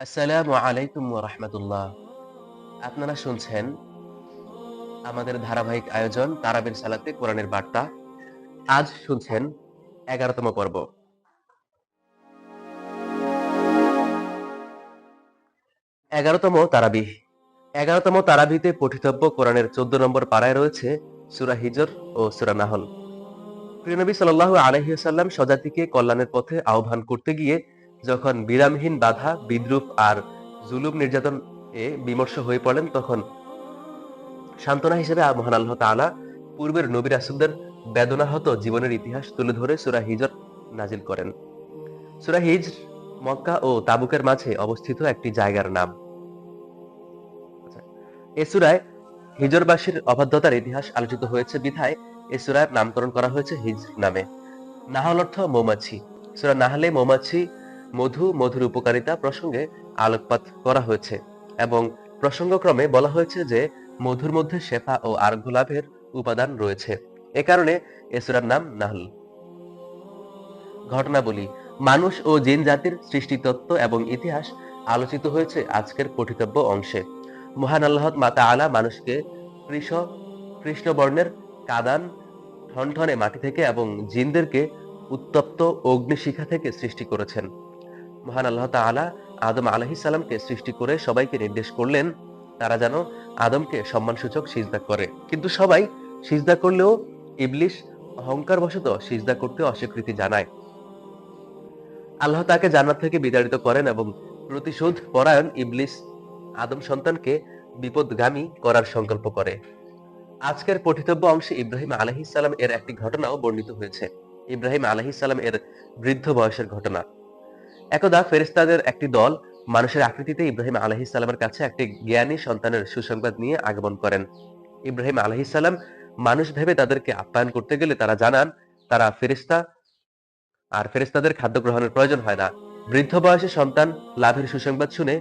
আসসালামু আলাইকুম রহমতুল্লাহ। আপনারা শুনছেন আমাদের ধারাবাহিক আয়োজন তারাবির সালাতে কোরআনের বার্তা। আজ শুনছেন এগারোতম পর্ব। এগারোতম তারাবি। এগারোতম তারাবিতে পঠিতব্য কোরআনের চোদ্দ নম্বর পাড়ায় রয়েছে সুরা হিজর ও সুরা নাহল। প্রিয়নবী সাল্লাহ আলহিসাল্লাম সজাতিকে কল্যাণের পথে আহ্বান করতে গিয়ে যখন বিরামহীন বাধা বিদ্রুপ আর জুলুম নির্যাতন এ বিমর্ষ হয়ে পড়েন তখন সান্ত্বনা হিসেবে মহান আল্লাহ তাআলা পূর্বের নবী রাসুলদের বেদনাহত জীবনের ইতিহাস তুলে ধরে সুরা হিজর নাজিল করেন। সুরা হিজ মক্কা ও তাবুকের মাঝে অবস্থিত একটি জায়গার নাম। আচ্ছা, এ সুরায় হিজরবাসীর অবাধ্যতার ইতিহাস আলোচিত হয়েছে বিধায় এ সুরার নামকরণ করা হয়েছে হিজ নামে। নাহল অর্থ মৌমাছি। সুরা নাহলে মৌমাছি মধু, মধুর উপকারিতা প্রসঙ্গে আলোকপাত করা হয়েছে এবং প্রসঙ্গক্রমে বলা হয়েছে যে, মধুর মধ্যে শেফা ও আরোগ্য লাভের উপাদান রয়েছে। এ কারণে এসুরার নাম নাহল। ঘটনাবলী, মানুষ ও জিন জাতির সৃষ্টিতত্ত্ব এবং ইতিহাস আলোচিত হয়েছে আজকের পঠিতব্য অংশে। মহান আল্লাহ মাতা আলা মানুষকে কৃষ, কৃষ্ণবর্ণের কাদান, ঠনঠনে মাটি থেকে এবং জিনদেরকে উত্তপ্ত অগ্নিশিখা থেকে সৃষ্টি করেছেন। মহান আল্লাহ তাআলা আদম আলহিসাল্লামকে সৃষ্টি করে সবাইকে নির্দেশ করলেন, তারা যেন আদমকে সম্মানসূচক সিজদা করে। কিন্তু সবাই সিজদা করলেও ইবলিশ অহংকার বশত সিজদা করতে অস্বীকৃতি জানায়। আল্লাহ তাকে জান্নাত থেকে বিতাড়িত করেন এবং প্রতিশোধ, পরায়ণ ইবলিস আদম সন্তানকে বিপদগামী করার সংকল্প করে। আজকের পঠিতব্য অংশে ইব্রাহিম আলহিসাল্লাম এর একটি ঘটনাও বর্ণিত হয়েছে। ইব্রাহিম আলহিসাল্লাম এর বৃদ্ধ বয়সের ঘটনা। একদা ফেরিস্তাদের একটি দল মানুষের আকৃতিতে ইব্রাহিম আলহিসাল্লামের কাছে একটি জ্ঞানী সন্তানের সুসংবাদ নিয়ে আগমন করেন। ইব্রাহিম আলহিসাল্লাম মানুষ ভেবে তাদেরকে আপ্যায়ন করতে গেলে তারা জানান, তারা ফেরিস্তা আর ফেরিস্তাদের খাদ্য গ্রহণের প্রয়োজন হয় না। বৃদ্ধ বয়সে সন্তান লাভের সুসংবাদ শুনে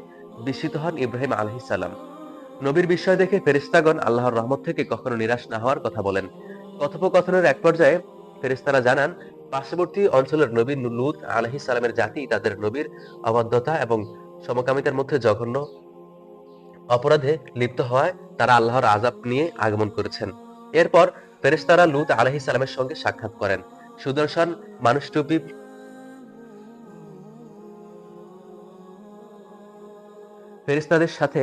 বিস্মিত হন ইব্রাহিম আলহিসাল্লাম নবীর বিস্ময় দেখে ফেরিস্তাগণ আল্লাহর রহমত থেকে কখনো নিরাশ না হওয়ার কথা বলেন। কথোপকথনের এক পর্যায়ে ফেরিস্তারা জানান পার্শ্ববর্তী অঞ্চলের নবী লুত আলহি সালামের জাতি তাদের নবীর অবাধ্যতা এবং সমকামিতার মধ্যে জঘন্য অপরাধে লিপ্ত হওয়ায় তারা আল্লাহর আজাব নিয়ে আগমন করেছেন। এরপর ফেরেস্তারা লুত আলহি সালামের সঙ্গে সাক্ষাৎ করেন। সুদর্শন মানুষ টুপি ফেরিস্তাদের সাথে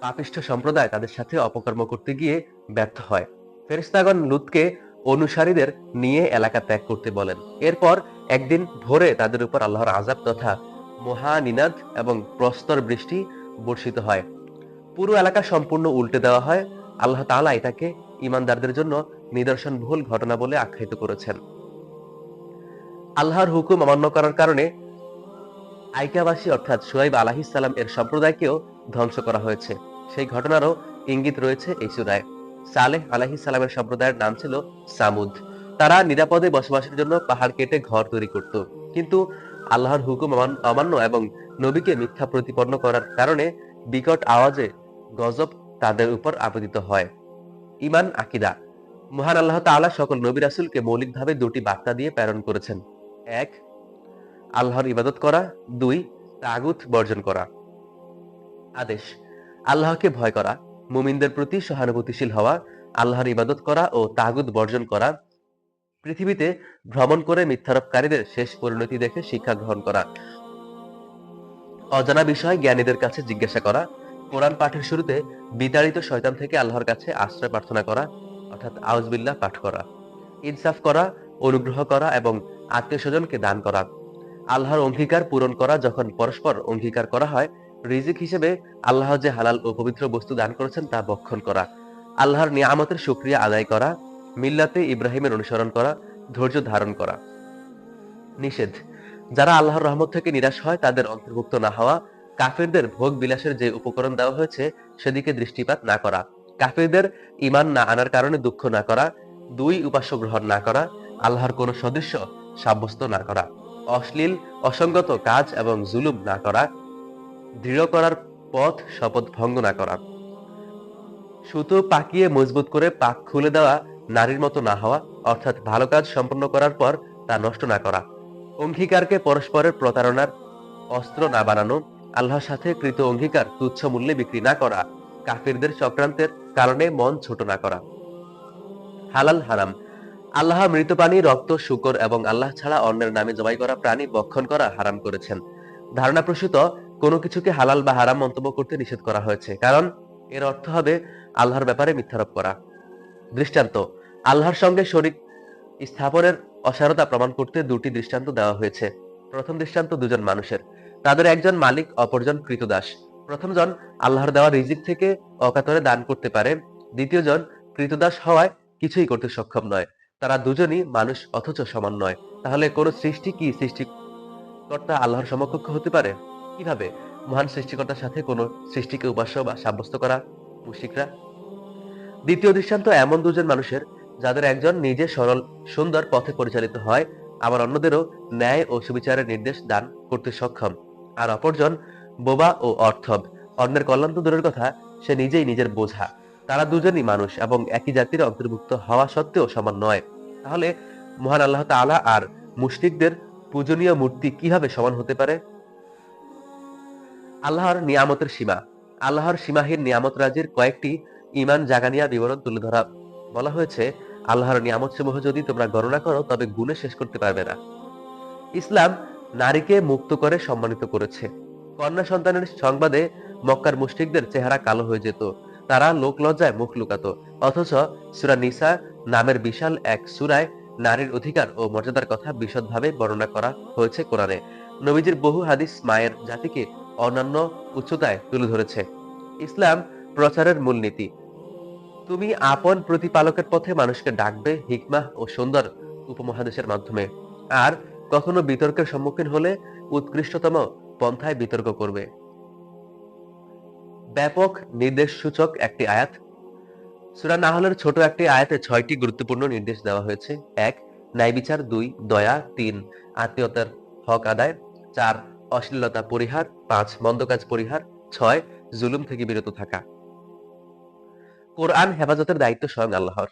পাপিষ্ঠ সম্প্রদায় তাদের সাথে অপকর্ম করতে গিয়ে ব্যর্থ হয়। ফেরিস্তাগণ লুতকে অনুসারীদের নিয়ে এলাকা ত্যাগ করতে বলেন। এরপর একদিন ভোরে তাদের উপর আল্লাহর আজাব তথা মহানিনাদ এবং প্রস্তর বৃষ্টি বর্ষিত হয়। পুরো এলাকা সম্পূর্ণ উল্টে দেওয়া হয়। আল্লাহ তাআলা এটাকে ইমানদারদের জন্য নিদর্শন ভুল ঘটনা বলে আখ্যায়িত করেছেন। আল্লাহর হুকুম অমান্য করার কারণে আইকাবাসী অর্থাৎ সুয়াইব আলাহিস সালাম এর সম্প্রদায়কেও ধ্বংস করা হয়েছে। সেই ঘটনারও ইঙ্গিত রয়েছে এই সুরায়। সালেহ আলাহি সালামের সম্প্রদায়ের নাম ছিল সামুদ। তারা নিরাপদে বসবাসের জন্য পাহাড় কেটে ঘর তৈরি করত। কিন্তু আল্লাহর হুকুম অমান্য এবং নবীকে মিথ্যা প্রতিপন্ন করার কারণে বিকট আওয়াজে গজব তাদের উপর আপতিত হয়। ইমান আকিদা। মহান আল্লাহ তাআলা সকল নবী রাসুলকে মৌলিকভাবে দুটি বার্তা দিয়ে প্রেরণ করেছেন। এক, আল্লাহর ইবাদত করা। দুই, তাগুত বর্জন করা। আদেশ, আল্লাহকে ভয় করা। মুমিনদের প্রতি সহানুভূতিশীল হওয়া, আল্লাহর ইবাদত করা ও তাগুদ বর্জন করা, পৃথিবীতে ভ্রমণ করে মিথ্যারোপকারীদের শেষ পরিণতি দেখে শিক্ষা গ্রহণ করা, অজানা বিষয় জ্ঞানীদের কাছে জিজ্ঞাসা করা, কোরআন পাঠের শুরুতে বিতাড়িত শয়তান থেকে আল্লাহর কাছে আশ্রয় প্রার্থনা করা, অর্থাৎ আউজবিল্লাহ পাঠ করা, ইনসাফ করা, অনুগ্রহ করা এবং আত্মীয় স্বজনকে দান করা, আল্লাহর অঙ্গীকার পূরণ করা যখন পরস্পর অঙ্গীকার করা হয় রিজিক হিসেবে আল্লাহ যে হালাল ও পবিত্র বস্তু দান করেছেন তা বক্ষণ করা, আল্লাহর নিয়ামতের সুক্রিয়া আদায় করা, মিল্লাতে ইব্রাহিমের অনুসরণ করা, ধৈর্য ধারণ করা। নিষেধ, যারা আল্লাহর রহমত থেকে নিরাশ হয়, তাদের অন্তর্ভুক্ত না হওয়া, কাফেরদের ভোগ বিলাসের যে উপকরণ দেওয়া হয়েছে, সেদিকে দৃষ্টিপাত না করা, কাফেরদের ইমান না আনার কারণে দুঃখ না করা, দুই উপাস্য গ্রহণ না করা, আল্লাহর কোন সদস্য সাব্যস্ত না করা, অশ্লীল, অসঙ্গত কাজ এবং জুলুম না করা দৃঢ় করার পথ শপথ ভঙ্গ না করা। সুতো পাকিয়ে মজবুত করে পাক খুলে দেওয়া, নারীর মতো না হওয়া, অর্থাৎ ভালো কাজ সম্পন্ন করার পর তা নষ্ট না করা। অঙ্গীকারকে পরস্পরের প্রতারণার অস্ত্র না বানানো, আল্লাহর সাথে কৃত অঙ্গীকার তুচ্ছ মূল্যে বিক্রি না করা, কাফিরদের চক্রান্তের কারণে মন ছোট না করা। হালাল হারাম। আল্লাহ মৃত প্রাণী রক্ত, শুকর এবং আল্লাহ ছাড়া অন্যের নামে জবাই করা প্রাণী বক্ষণ করা হারাম করেছেন। ধারণা প্রসূত কোনো কিছুকে হালাল বা হারাম মন্তব্য করতে নিষেধ করা হয়েছে। কারণ এর অর্থ হবে আল্লাহর ব্যাপারে মিথ্যারোপ করা। দৃষ্টান্ত, আল্লাহর সঙ্গে শরিক স্থাপনের অসারতা প্রমাণ করতে দুটি দৃষ্টান্ত দেওয়া হয়েছে। প্রথম দৃষ্টান্ত দুজন মানুষের। তাদের একজন মালিক, অপরজন কৃতদাস। প্রথমজন আল্লাহর দেওয়া রিজিক থেকে অকাতরে দান করতে পারে। দ্বিতীয়জন কৃতদাস হওয়ায় কিছুই করতে সক্ষম নয়। তারা দুজনই মানুষ অথচ সমান নয়। তাহলে কোন সৃষ্টি কি সৃষ্টিকর্তা আল্লাহর সমকক্ষ হতে পারে? কীভাবে মহান সৃষ্টিকর্তার সাথে কোনো সৃষ্টিকে উপাস্য বা সাব্যস্ত করা মুশিকরা দ্বিতীয় দৃষ্টান্ত এমন দুজন মানুষের যাদের একজন নিজে সরল, সুন্দর পথে পরিচালিত হয়, আবার অন্যদেরও ন্যায় ও সুবিচারের নির্দেশ দান করতে সক্ষম। আর অপরজন বোবা ও অর্থব, অন্যের কল্যাণ তো দূরের কথা, সে নিজেই নিজের বোঝা। তারা দুজনই মানুষ এবং একই জাতির অন্তর্ভুক্ত হওয়া সত্ত্বেও সমান নয়। তাহলে মহান আল্লাহ তাআলা আর মুশরিকদের পূজনীয় মূর্তি কীভাবে সমান হতে পারে? আল্লাহর নিয়ামতের সীমা। আল্লাহর সীমাহীন নিয়ামত রাজির কয়েকটি ইমান জাগানিয়া বিবরণ তুলে ধরা। বলা হয়েছে, আল্লাহর নিয়ামত সমূহ যদি তোমরা গণনা করো, তবে গুণে শেষ করতে পারবে না। ইসলাম নারীকে মুক্ত করে সম্মানিত করেছে। কন্যা সন্তানের সংবাদে মক্কার মুশরিকদের চেহারা কালো হয়ে যেত। তারা লোক লজ্জায় মুখ লুকাতো। অথচ সুরা নিসা নামের বিশাল এক সুরায় নারীর অধিকার ও মর্যাদার কথা বিশদভাবে বর্ণনা করা হয়েছে কোরআনে। নবীজির বহু হাদিস মায়ের জাতিকে অন্যান্য উচ্চতায় তুলে ধরেছে। ইসলাম প্রচারের মূলনীতি। তুমি আপন প্রতিপালকের পথে মানুষকে ডাকবে, হিকমাহ ও সুন্দর উপমহাদেশের মাধ্যমে। আর কখনো বিতর্কের সম্মুখীন হলে উৎকৃষ্টতম পন্থায় বিতর্ক করবে। ব্যাপক নির্দেশ সূচক একটি আয়াত। সুরা নাহলের ছোট একটি আয়াতে ছয়টি গুরুত্বপূর্ণ নির্দেশ দেওয়া হয়েছে। এক ন্যায় বিচার দুই, দয়া। তিন, আত্মীয়তার হক আদায়। চার অশ্লীলতা পরিহার, পাঁচ মন্দ কাজ পরিহার, ছয়, জুলুম থেকে বিরত থাকা। কোরআন হেফাজতের দায়িত্ব স্বয়ং আল্লাহর।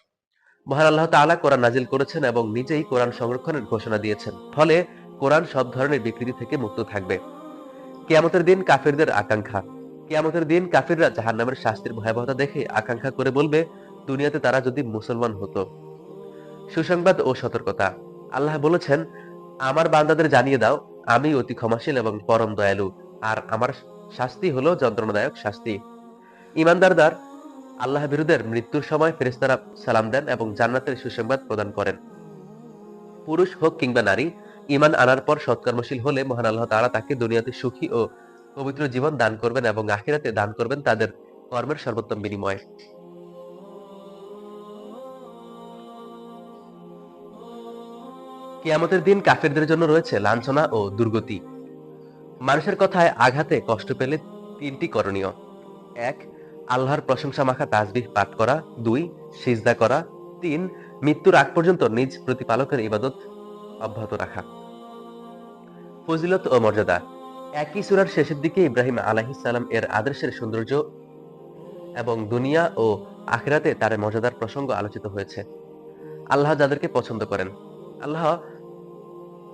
মহান আল্লাহ তাআলা কোরআন নাজিল করেছেন এবং নিজেই কোরআন সংরক্ষণের ঘোষণা দিয়েছেন। ফলে কোরআন সব ধরনের বিকৃতি থেকে মুক্ত থাকবে। কেয়ামতের দিন কাফিরদের আকাঙ্ক্ষা। কেয়ামতের দিন কাফিররা জাহান্নামের শাস্তির ভয়াবহতা দেখে আকাঙ্ক্ষা করে বলবে, দুনিয়াতে তারা যদি মুসলমান হতো। সুসংবাদ ও সতর্কতা। আল্লাহ বলেছেন, আমার বান্দাদের জানিয়ে দাও আমি অতি ক্ষমাশীল এবং পরম দয়ালু, আর আমার শাস্তি হলো যন্ত্রণাদায়ক শাস্তি। ইমানদারদার, আল্লাহ বিরুদ্ধের মৃত্যুর সময় ফেরেস্তারা সালাম দেন এবং জান্নাতের সুসংবাদ প্রদান করেন। পুরুষ হোক কিংবা নারী ইমান আনার পর সৎকর্মশীল হলে মহান আল্লাহ তারা তাকে দুনিয়াতে সুখী ও পবিত্র জীবন দান করবেন এবং আখিরাতে দান করবেন তাদের কর্মের সর্বোত্তম বিনিময়। কিয়ামতের দিন কাফেরদের জন্য রয়েছে লাঞ্ছনা ও দুর্গতি। মানুষের কথায় আঘাতে কষ্ট পেলে তিনটি করণীয়। এক, আল্লাহর প্রশংসা মাখা তাসবিহ পাঠ করা। দুই, সিজদা করা। তিন, মৃত্যুর আগ পর্যন্ত নিজ প্রতিপালকের ইবাদত অব্যাহত রাখা। ফজিলত ও মর্যাদা। একই সুরার শেষের দিকে ইব্রাহিম আলাহিস সালাম এর আদর্শের সৌন্দর্য এবং দুনিয়া ও আখেরাতে তার মর্যাদার প্রসঙ্গ আলোচিত হয়েছে। আল্লাহ যাদেরকে পছন্দ করেন। আল্লাহ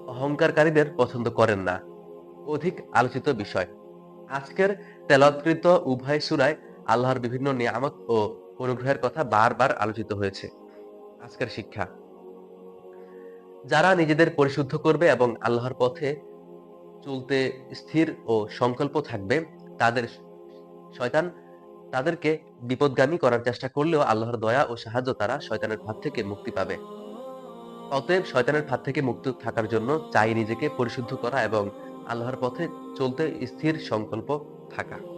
অহংকারকারীদের পছন্দ করেন না। অধিক আলোচিত বিষয়। আজকের তেলাৎকৃত উভয় সুরায় আল্লাহর বিভিন্ন নিয়ামত ও অনুগ্রহের কথা বারবার আলোচিত হয়েছে। আজকের শিক্ষা। যারা নিজেদের পরিশুদ্ধ করবে এবং আল্লাহর পথে চলতে স্থির ও সংকল্প থাকবে, তাদের শয়তান তাদেরকে বিপদগামী করার চেষ্টা করলেও আল্লাহর দয়া ও সাহায্য তারা শয়তানের হাত থেকে মুক্তি পাবে। অতএব শয়তানের হাত থেকে মুক্ত থাকার জন্য চাই নিজেকে পরিশুদ্ধ করা এবং আল্লাহর পথে চলতে স্থির সংকল্প থাকা।